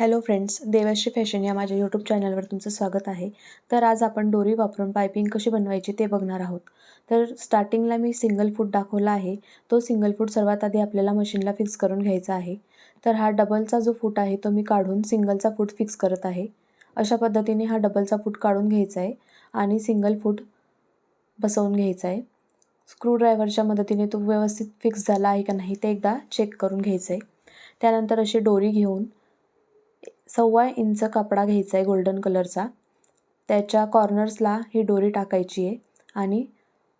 Hello friends Debasree fashion या माझ्या YouTube चॅनलवर तुमचं स्वागत आहे. तर आज आपण दोरी वापरून पायपिंग कशी बनवायची ते बघणार आहोत. तर स्टार्टिंगला मी सिंगल फूट दाखवला आहे. तो सिंगल फूट सर्वात आधी आपल्याला मशीनला फिक्स करून घ्यायचा आहे. तर हा डबलचा जो फूट आहे तो मी काढून सिंगलचा फूट फिक्स करत आहे. अशा पद्धतीने हा डबलचा फूट काढून घ्यायचा आहे आणि सिंगल फूट बसवून घ्यायचा आहे. स्क्रूड्रायव्हरच्या मदतीने तो व्यवस्थित फिक्स झाला आहे का नाही ते एकदा चेक करून घ्यायचं आहे. त्यानंतर अशी डोरी घेऊन सव्वा इंच कपडा घ्यायचा आहे गोल्डन कलरचा त्याच्या कॉर्नर्सला ही डोरी टाकायची आहे आणि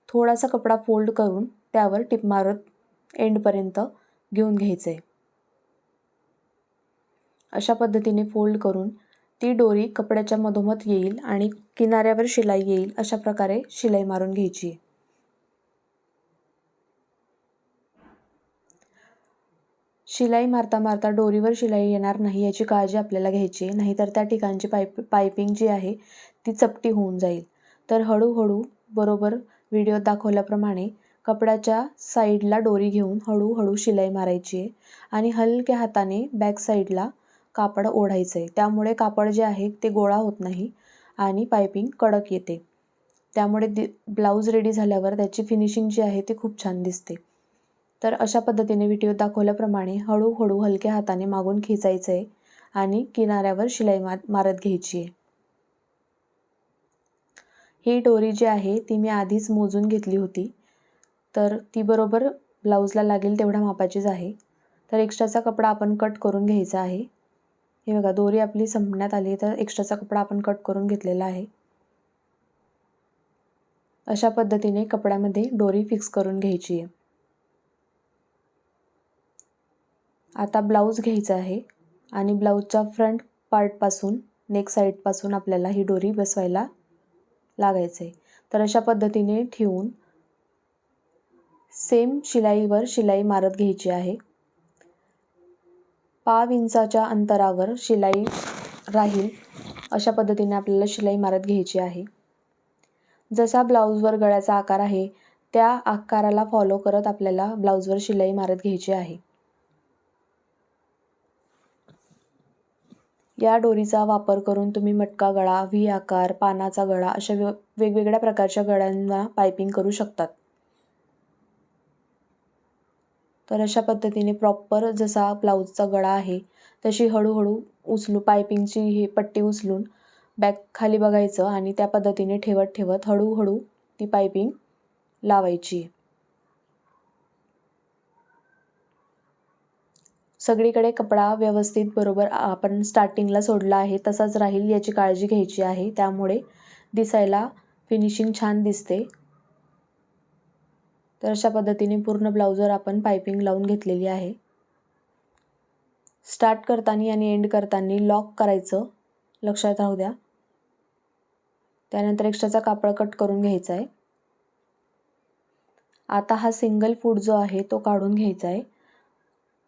थोडासा कपडा फोल्ड करून त्यावर टिप मारत एंडपर्यंत घेऊन घ्यायचं आहे अशा पद्धतीने फोल्ड करून ती डोरी कपड्याच्या मधोमध येईल आणि किनाऱ्यावर शिलाई येईल अशा प्रकारे शिलाई मारून घ्यायची आहे. शिलाई मारता मारता डोरीवर शिलाई येणार नाही याची काळजी आपल्याला घ्यायची आहे. नाहीतर त्या ठिकाणची पाईप पायपिंग जी आहे ती चपटी होऊन जाईल. तर हळूहळू बरोबर व्हिडिओत दाखवल्याप्रमाणे कपड्याच्या साईडला डोरी घेऊन हळूहळू शिलाई मारायची आहे आणि हलक्या हाताने बॅक साईडला कापड ओढायचं आहे. त्यामुळे कापड जे आहे ते गोळा होत नाही आणि पायपिंग कडक येते. त्यामुळे दि ब्लाऊज रेडी झाल्यावर त्याची फिनिशिंग जी आहे ती खूप छान दिसते. तर अशा पद्धतीने व्हिडिओ दाखवल्याप्रमाणे हळूहळू हलक्या हाताने मागून खेचायचं आहे आणि किनाऱ्यावर शिलाई मार मारत घ्यायची. आहे ही डोरी जी आहे ती मी आधीच मोजून घेतली होती. तर ती बरोबर ब्लाऊजला लागेल तेवढ्या मापाचीच आहे. तर एक्स्ट्राचा कपडा आपण कट करून घ्यायचा आहे. हे बघा दोरी आपली संपण्यात आली तर एक्स्ट्राचा कपडा आपण कट करून घेतलेला आहे. अशा पद्धतीने कपड्यामध्ये डोरी फिक्स करून घ्यायची आहे. आता ब्लाऊज घ्यायचा आहे आणि ब्लाऊजच्या फ्रंट पार्टपासून नेक साईडपासून आपल्याला ही डोरी बसवायला लागायचं आहे तर अशा पद्धतीने ठेवून सेम शिलाईवर शिलाई मारत घ्यायची आहे. पाव इंचाच्या अंतरावर शिलाई राहील अशा पद्धतीने आपल्याला शिलाई मारत घ्यायची आहे. जसा ब्लाऊजवर गळ्याचा आकार आहे त्या आकाराला फॉलो करत आपल्याला ब्लाऊजवर शिलाई मारत घ्यायची आहे. या डोरीचा वापर करून तुम्ही मटका गळा व्ही आकार पानाचा गळा अशा वे वेगवेगळ्या प्रकारच्या गळ्यांना पायपिंग करू शकतात. तर अशा पद्धतीने प्रॉपर जसा ब्लाऊजचा गळा आहे तशी हळूहळू उचलू पायपिंगची ही पट्टी उचलून बॅक खाली बघायचं आणि त्या पद्धतीने ठेवत ठेवत हळूहळू ती पायपिंग लावायची. सगळीकडे कपडा व्यवस्थित बरोबर आपण स्टार्टिंगला सोडला आहे तसाच राहील याची काळजी घ्यायची आहे. त्यामुळे दिसायला फिनिशिंग छान दिसते. तर अशा पद्धतीने पूर्ण ब्लाऊजवर आपण पायपिंग लावून घेतलेली आहे. स्टार्ट करताना आणि एंड करताना लॉक करायचं. लक्षात राहू द्या. त्यानंतर एक्स्ट्राचा कापड कट करून घ्यायचा आहे आता हा सिंगल फूट जो आहे तो काढून घ्यायचा आहे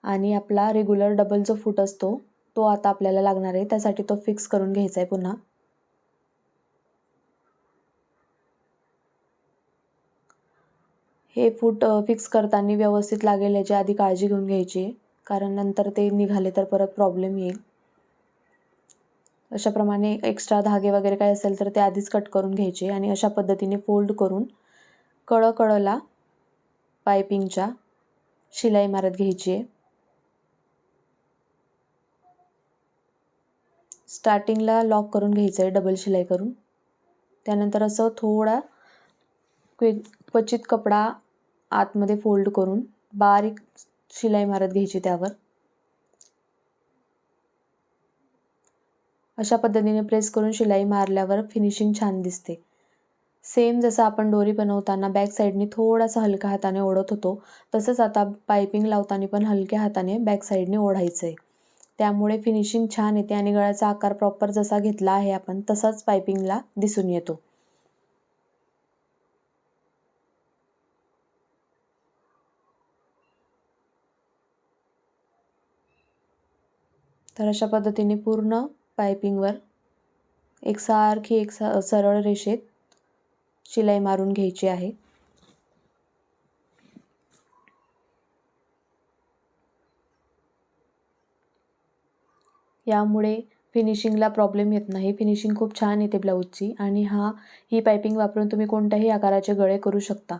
आणि आपला रेग्युलर डबल जो फूट असतो तो आता आपल्याला लागणार आहे. त्यासाठी तो फिक्स करून घ्यायचा आहे पुन्हा. हे फूट फिक्स करताना व्यवस्थित लागेल याची आधी काळजी घेऊन घ्यायची कारण नंतर ते निघाले तर परत प्रॉब्लेम येईल. अशाप्रमाणे एक्स्ट्रा धागे वगैरे काय असेल तर ते आधीच कट करून घ्यायचे आणि अशा पद्धतीने फोल्ड करून कळकळला पायपिंगच्या शिलाई मारत घ्यायची आहे. स्टार्टिंगला लॉक करून घ्यायचं आहे डबल शिलाई करून. त्यानंतर असं थोडा क्वचित कपडा आतमध्ये फोल्ड करून बारीक शिलाई मारत घ्यायची त्यावर. अशा पद्धतीने प्रेस करून शिलाई मारल्यावर फिनिशिंग छान दिसते. सेम जसं आपण डोरी बनवताना बॅक साईडने थोडासा हलक्या हाताने ओढत होतो तसंच आता पायपिंग लावताना पण हलक्या हाताने बॅक साईडने ओढायचं आहे त्यामुळे फिनिशिंग छान येते आणि गळ्याचा आकार प्रॉपर जसा घेतला आहे आपण तसाच पायपिंगला दिसून येतो. तर अशा पद्धतीने पूर्ण पायपिंगवर एकसारखी एक सरळ रेषेत शिलाई मारून घ्यायची आहे. यामुळे फिनिशिंगला प्रॉब्लेम येत नाही. फिनिशिंग खूप छान येते ब्लाऊजची आणि हा ही पायपिंग वापरून तुम्ही कोणत्याही आकाराचे गळे करू शकता.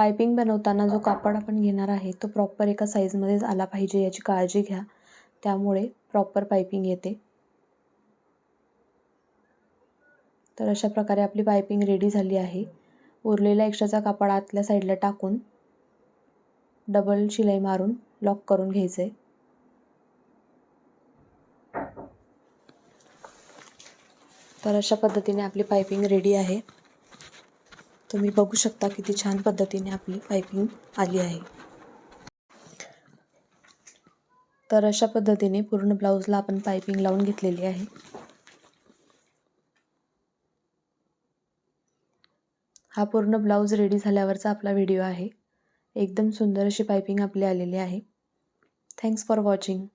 पायपिंग बनवताना जो कापड आपण घेणार आहे तो प्रॉपर एका साईजमध्येच आला पाहिजे याची काळजी घ्या. त्यामुळे प्रॉपर पायपिंग येते. तर अशा प्रकारे आपली पायपिंग रेडी झाली आहे. उरलेला एक्स्ट्राचा कापड आतल्या साईडला टाकून डबल शिलाई मारून लॉक करून घ्यायचं आहे तर अशा पद्धतीने आपली पायपिंग रेडी आहे. तुम्ही बघू शकता किती छान पद्धतीने आपली पायपिंग आली आहे. तर अशा पद्धतीने पूर्ण ब्लाऊजला आपण पायपिंग लावून घेतलेली आहे. हा पूर्ण ब्लाऊज रेडी झाल्यावरचा आपला व्हिडिओ आहे. एकदम सुंदर अशी पायपिंग आपली आलेली आहे. Thanks for watching